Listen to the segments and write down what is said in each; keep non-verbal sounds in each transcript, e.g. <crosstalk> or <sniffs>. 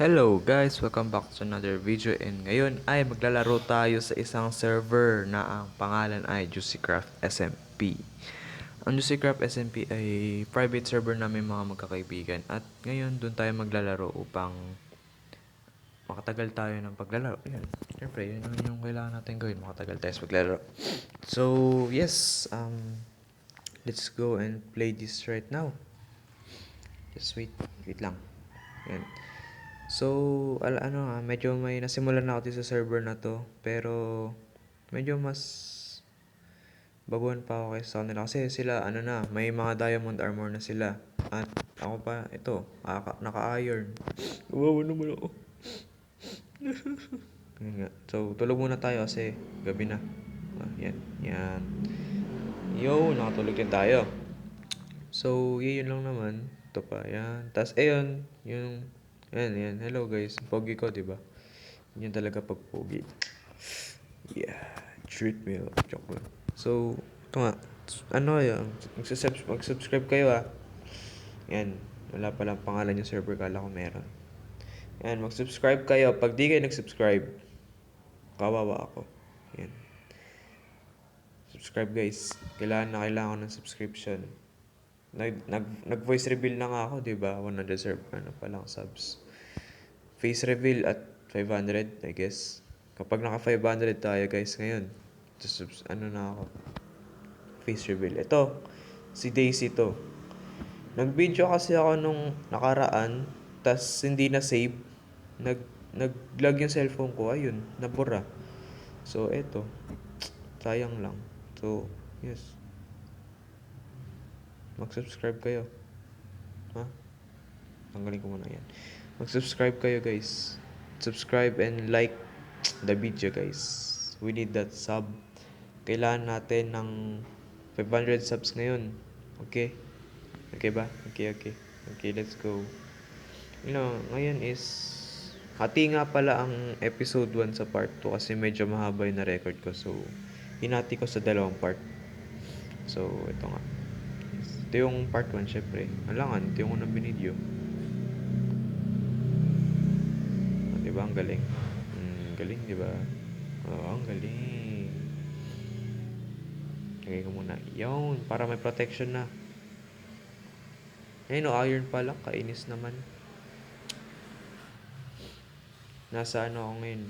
Hello guys! Welcome back to another video and ngayon ay maglalaro tayo sa isang server na ang pangalan ay Juicycraft SMP. Ang Juicycraft SMP ay private server namin mga magkakaibigan at ngayon doon tayo maglalaro upang makatagal tayo ng paglalaro. Yan. Siyempre, yun yung kailangan natin gawin. Makatagal tayo sa paglalaro. So, yes. Um, let's go and play this right now. Just wait. Wait lang. Yan. So, al ano nga, medyo may nasimulan na ako dito sa server na to. Pero, medyo mas baguhan pa ako kaysa sa kanila. Kasi sila, ano na, may mga diamond armor na sila. At ako pa, ito, naka- naka-iron. <sniffs> Wawa naman ako. <laughs> Yun nga. So, tulog muna tayo kasi gabi na. Ah, yan, yan. Yo, nakatulog din tayo. So, yun lang naman. Ito pa, yan. Tapos, ayun, yung, yan, yan. Hello guys, pogi ko, di ba? Yun talaga pag pogi. Yeah, treat me. Joke lang. So, ito nga. Ano yun? Mag-subscribe kayo ah. Yan. Wala palang pangalan yung server. Kala ko meron. Yan, mag-subscribe kayo. Pag di kayo nag-subscribe, kawawa ako. Yan. Subscribe guys. Kailangan na kailangan ng subscription. Nag, nag, nag-voice reveal na nga ako, di ba? 100 serve, ano pa lang subs. Face reveal at 500, I guess. Kapag naka 500 tayo guys ngayon, just, ano na ako. Face reveal. Ito, si Daisy to. Nag-video kasi ako nung nakaraan, tas hindi na save. Nag, nag-lag yung cellphone ko, ayun, nabura. So, eto. Sayang lang. So, yes. Mag-subscribe kayo. Ha? Tanggalin ko muna yan. Mag-subscribe kayo guys. Subscribe and like the video guys. We need that sub. Kailangan natin ng 500 subs ngayon. Okay? Okay ba? Okay, okay. Okay, let's go. You know, ngayon is hati nga pala ang episode 1 sa part 2 kasi medyo mahaba yung na-record ko. So, hinati ko sa dalawang part. So, ito nga. Ito yung part 1, syempre. Alangan, ito yung unang binidyo. Di ba? Ang galing. Mm, galing, di ba? Oo, ang galing. Lagay ko muna. Yun, para may protection na. Ayun, no, iron pa lang. Kainis naman. Nasa ano ako ngayon?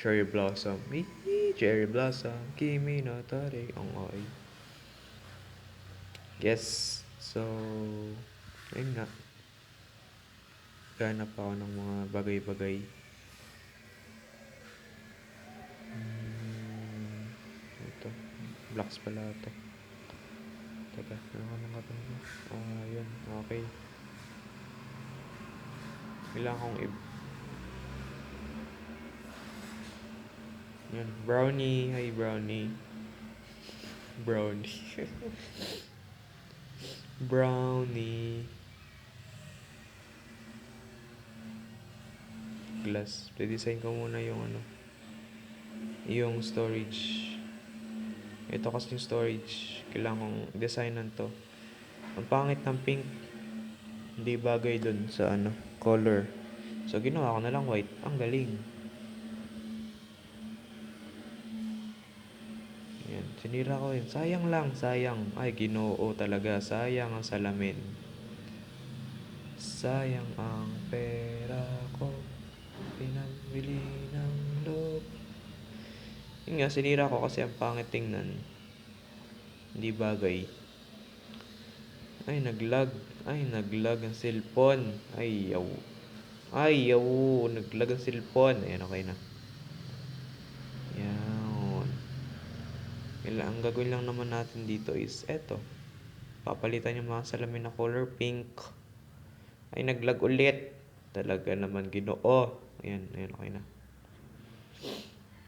Cherry Blossom. Hihi, Cherry Blossom. Kimi no tare. Ang ay. Yes. So, ayun nga. Ganap ako ng mga bagay-bagay. Hmm, ito. Blocks pala ito. Teka, ano ka mga ito? Ah, yun. Okay. Kailangan kong i- Yan. Brownie. Hi, Brownie. Brownie. <laughs> Brownie. Glass. Design ko muna yung ano. Yung storage. Ito kasi yung storage. Kailangan kong designan to. Ang pangit ng pink. Hindi bagay dun sa ano, color. So, ginawa ko na lang white. Ang galing. Yan, sinira ko yun. Sayang lang, sayang. Ay, ginoo talaga. Sayang ang salamin. Sayang ang pera Pinambili ng loob. Yun nga, sinira ko kasi ang pangit tingnan. Hindi bagay. Ay, naglag. Ay, naglag ang cellphone. Ay, yaw. Ay, yaw. Naglag ang cellphone. Ayan, okay na. Yan. Kailangan, ang gagawin lang naman natin dito is eto. Papalitan yung mga salamin na color pink. Ay, naglag ulit. Talaga naman ginoo. Ayan, ayan, okay na.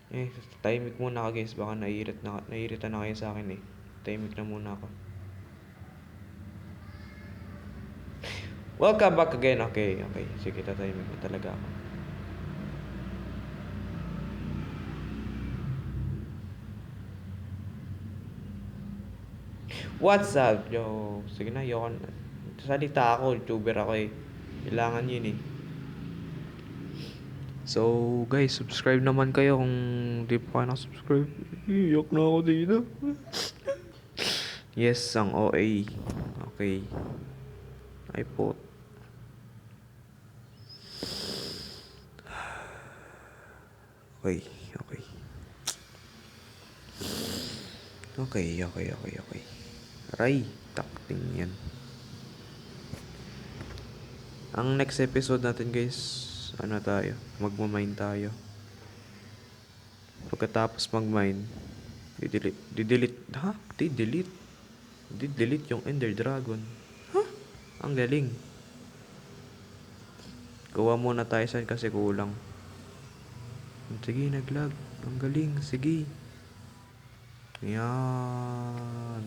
Eh, timing muna ako guys. Baka naiirit na, naiirita na kayo sa akin eh. Timing na muna ako. Welcome back again. Okay, okay. Sige, tatahimik na talaga ako. What's up, yo? Sige na, yun. Salita ako, YouTuber ako eh. Kailangan yun eh. So, guys, subscribe naman kayo kung di pa kayo subscribe Iyak na ako dito. yes, ang OA. Okay. Ay po. Okay, okay. Okay, okay, okay, okay. Aray, takting yan. Ang next episode natin guys, ano tayo, magmamine tayo. Pagkatapos mag-mine, didelete, didelete, ha? Didelete. Didelete yung Ender Dragon. Ha? Ang galing. Gawa muna tayo saan kasi kulang. Sige, naglag. Ang galing, sige. Yan.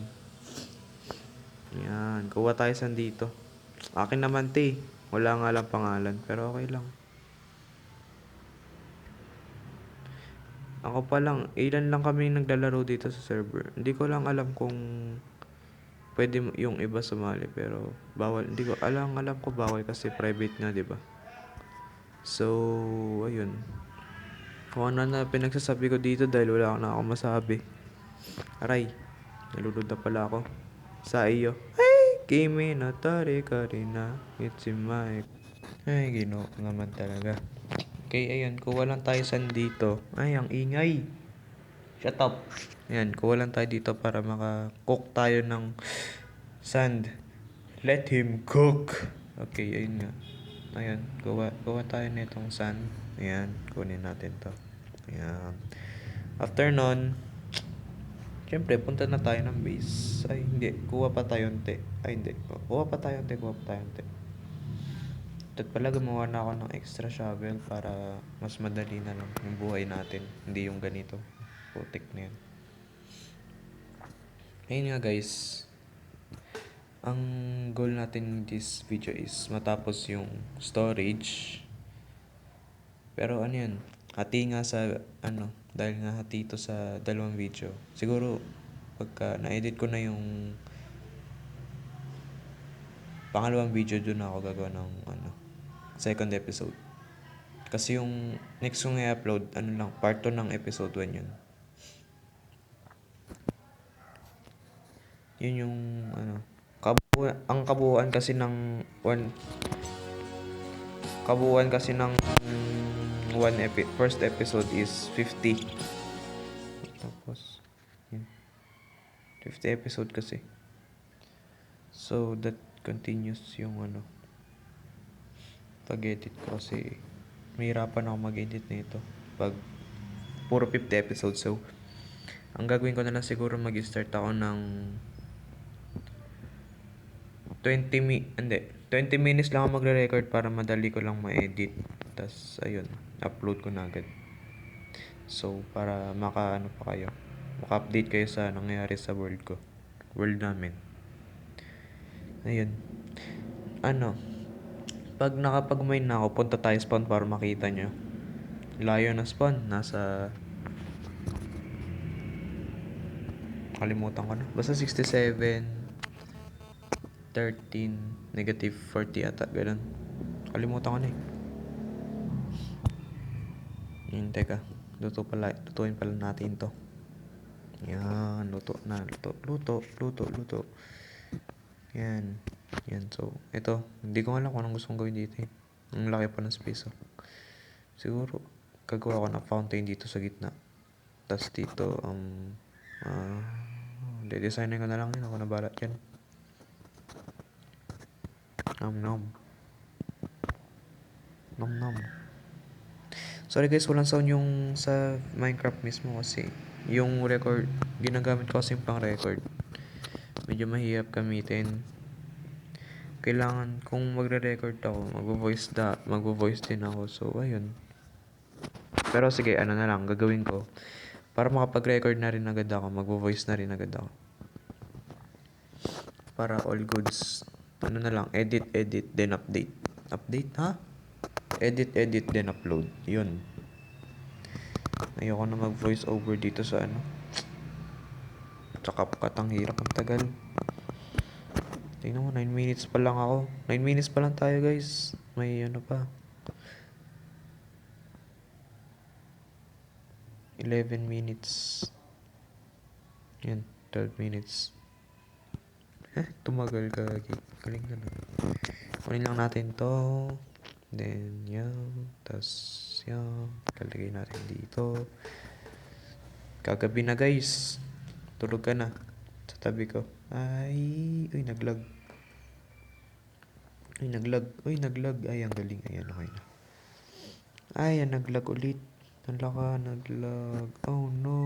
Yan. Kuha tayo saan dito. Akin naman, te. Wala nga lang pangalan, pero okay lang. Ako pa lang, ilan lang kami naglalaro dito sa server. Hindi ko lang alam kung pwede yung iba sumali, pero bawal. Hindi ko alam, alam ko bawal kasi private nga, 'di ba? So, ayun. Kung ano na pinagsasabi ko dito dahil wala na ako masabi. Aray, nalulod na pala ako. Sa iyo. Hey, Kimi na tari ka rin na. It's my... Ay, ginoo ko naman talaga. Okay, ayun. Kuha lang tayo saan dito. Ay, ang ingay. Shut up. Ayan, kuha lang tayo dito para maka-cook tayo ng sand. Let him cook. Okay, ayun nga. Ayan, kuha, kuha tayo nitong sand. Ayan, kunin natin to. Ayan. After nun, Siyempre, punta na tayo ng base. Ay, hindi. Kuha pa tayo unti. Ay, hindi. Kuha pa tayo unti. Kuha pa tayo unti. At pala gumawa na ako ng extra shovel para mas madali na lang yung buhay natin. Hindi yung ganito. Putik na yan. Ayun nga guys. Ang goal natin in this video is matapos yung storage. Pero ano yan, hati nga sa ano, dahil nga hati ito sa dalawang video. Siguro pagka na-edit ko na yung pangalawang video doon ako gagawa ng ano, second episode. Kasi yung next kong i-upload, ano lang, part 2 ng episode 1 yun. Yun yung ano, kabuuan, ang kabuuan kasi ng one kabuuan kasi ng one epi first episode is 50. Tapos yun. 50 episode kasi. So that continues yung ano pag-edit ko kasi mahirapan ako mag-edit nito pag puro 50 episodes. So, ang gagawin ko na lang siguro mag-start ako ng 20 mi hindi 20 minutes lang ako magre-record para madali ko lang ma-edit. Tapos ayun, upload ko na agad. So, para maka ano pa kayo, maka-update kayo sa nangyayari sa world ko. World namin. Ayun. Ano, pag nakapag-mine na ako, punta tayo spawn para makita nyo. Layo na spawn. Nasa... Kalimutan ko na. Basta 67, 13, negative 40 ata. Ganun. Kalimutan ko na eh. Yun, teka. Luto pala. Lutuin pala natin to. Yan. Luto na. Luto. Luto. Luto. Luto. Yan. Yan. So, ito. Hindi ko alam kung anong gusto kong gawin dito eh. Ang laki pa ng space oh. Siguro, gagawa ko ng fountain dito sa gitna. Tapos dito, um, ah, de-designin ko na lang yun. Ako na balat yan. Nom nom. Nom nom. Sorry guys, walang sound yung sa Minecraft mismo kasi yung record, ginagamit ko kasi pang record. Medyo mahirap gamitin. Kailangan, kung magre-record ako, magvo-voice da, magvo-voice din ako. So, ayun. Pero sige, ano na lang, gagawin ko. Para makapag-record na rin agad ako, magvo-voice na rin agad ako. Para all goods. Ano na lang, edit, edit, then update. Update, ha? Edit, edit, then upload. Yun. Ayoko na mag-voice over dito sa ano. Sa CapCut, ang hirap, ang tagal. Tingnan mo, 9 minutes pa lang ako. 9 minutes pa lang tayo, guys. May ano pa. 11 minutes. Yan, 12 minutes. Eh, tumagal ka. Galing ka na. Kunin lang natin to. Then, yan. Tapos, yan. Lalagay natin dito. Kagabi na guys. Tulog ka na. Sa tabi ko. Ay, uy, naglag. Uy, naglag. Uy, naglag. Ay, ang galing. Ayan, okay na. Ay, naglag ulit. Nalaka, naglag. Oh, no.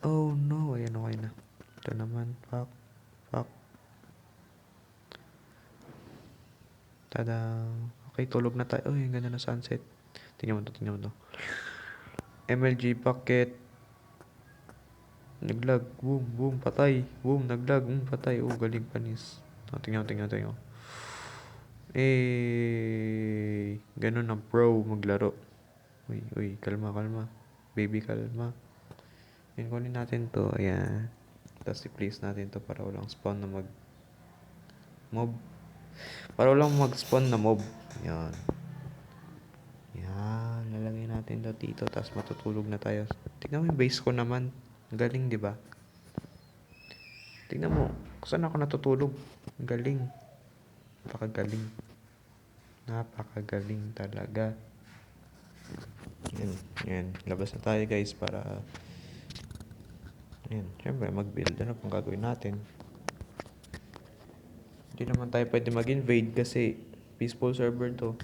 Oh, no. Ayan, okay na. Ito naman. Fuck. Fuck. Tada. Okay, tulog na tayo. Uy, ang ganda na sunset. Tingnan mo to, tingnan mo to. MLG packet. Naglag. Boom, boom, patay. Boom, naglag. Boom, patay. Oh, galing panis. Oh, tingnan tingnan tingnan. Eh, ganun ang pro maglaro. Uy, uy, kalma, kalma. Baby, kalma. Yan, kunin natin to. Ayan. Tapos i-place natin to para walang spawn na mag... Mob. Para walang mag-spawn na mob. Yan. Yan. Lalagay natin to dito. Tapos matutulog na tayo. Tignan mo yung base ko naman. Galing, di ba? Tignan mo. Saan ako natutulog. Galing. Napakagaling. Napakagaling talaga. Yan, yan. Labas na tayo guys para... Yan, syempre mag-build. Ano pang gagawin natin? Hindi naman tayo pwede mag-invade kasi peaceful server to.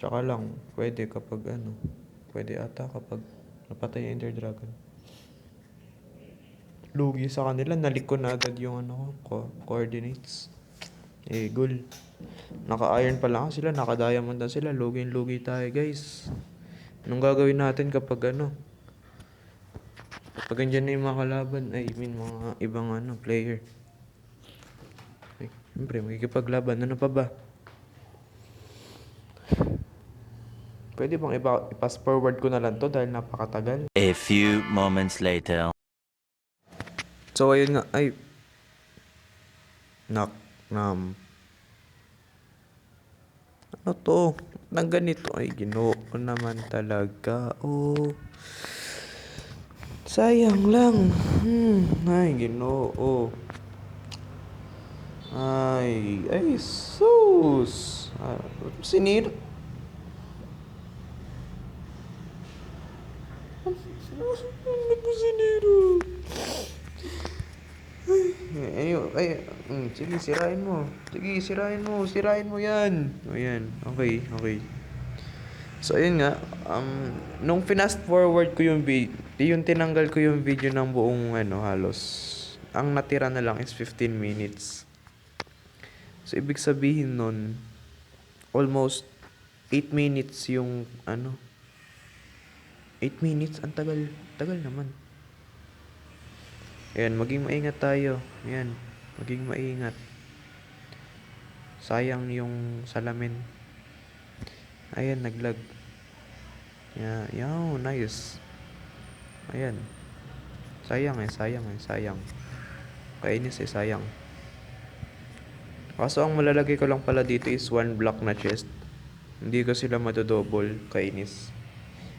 Tsaka lang, pwede kapag ano, pwede ata kapag napatay yung Ender Dragon. Lugi sa kanila, nalik ko na agad yung ano ko, co- coordinates. Eh, gul. Naka-iron pa lang sila, naka-diamond na sila. Lugi-lugi tayo, guys. Anong gagawin natin kapag ano? Kapag andyan na yung mga kalaban, I mean, mga ibang ano, player. Ay, siyempre, makikipaglaban. Ano pa ba? Pwede bang ipa, ipas forward ko na lang to dahil napakatagal? A few moments later. So, ayun nga, ay, nak, nam, ano to? Nang ganito, ay, ginoo naman talaga, oh. Sayang lang. Hmm, ay, ginoo. Ay, ay, sus. Ah, sinira. Po sinira? Ay, ay, mm, sige, sirain mo. Sige, sirain mo. Sirain mo yan. O yan. Okay, okay. So, ayun nga. Um, nung finast forward ko yung video, yung tinanggal ko yung video ng buong ano, halos. Ang natira na lang is 15 minutes. So, ibig sabihin nun, almost 8 minutes yung ano. 8 minutes? Ang tagal. Tagal naman. Ayan, maging maingat tayo. Ayan, maging maingat. Sayang yung salamin. Ayan, naglag. Yeah, yaw, nice. Ayan. Sayang eh, sayang eh, sayang. Kainis eh, sayang. Kaso ang malalagay ko lang pala dito is one block na chest. Hindi ko sila madodouble, kainis.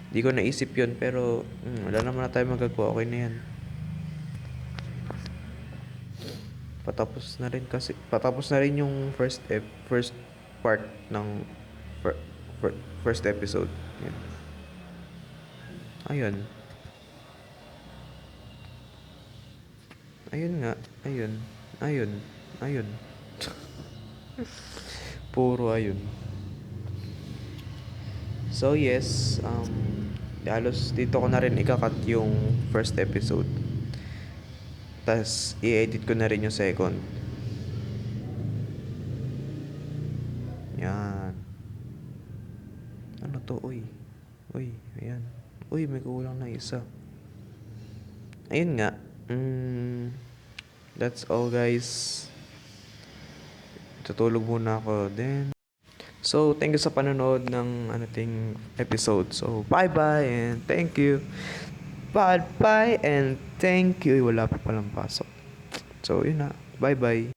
Hindi ko naisip yun, pero hmm, wala naman na tayo magagawa. Okay na yan. patapos na rin kasi patapos na rin yung first ep, first part ng fir- fir- first episode. Yan. Ayun. Ayun nga, ayun. Ayun. Ayun. <laughs> Puro ayun. So yes, um halos dito ko na rin ikakat yung first episode. Tapos, i-edit ko na rin yung second. Yan. Ano to? Uy. Uy, ayan. Uy, may kulang na isa. Ayun nga. Mm, that's all, guys. Tutulog muna ako. Then, so, thank you sa panonood ng ano ting episode. So, bye-bye and thank you. Bye-bye and thank you. Wala pa palang pasok. So, yun na. Bye-bye.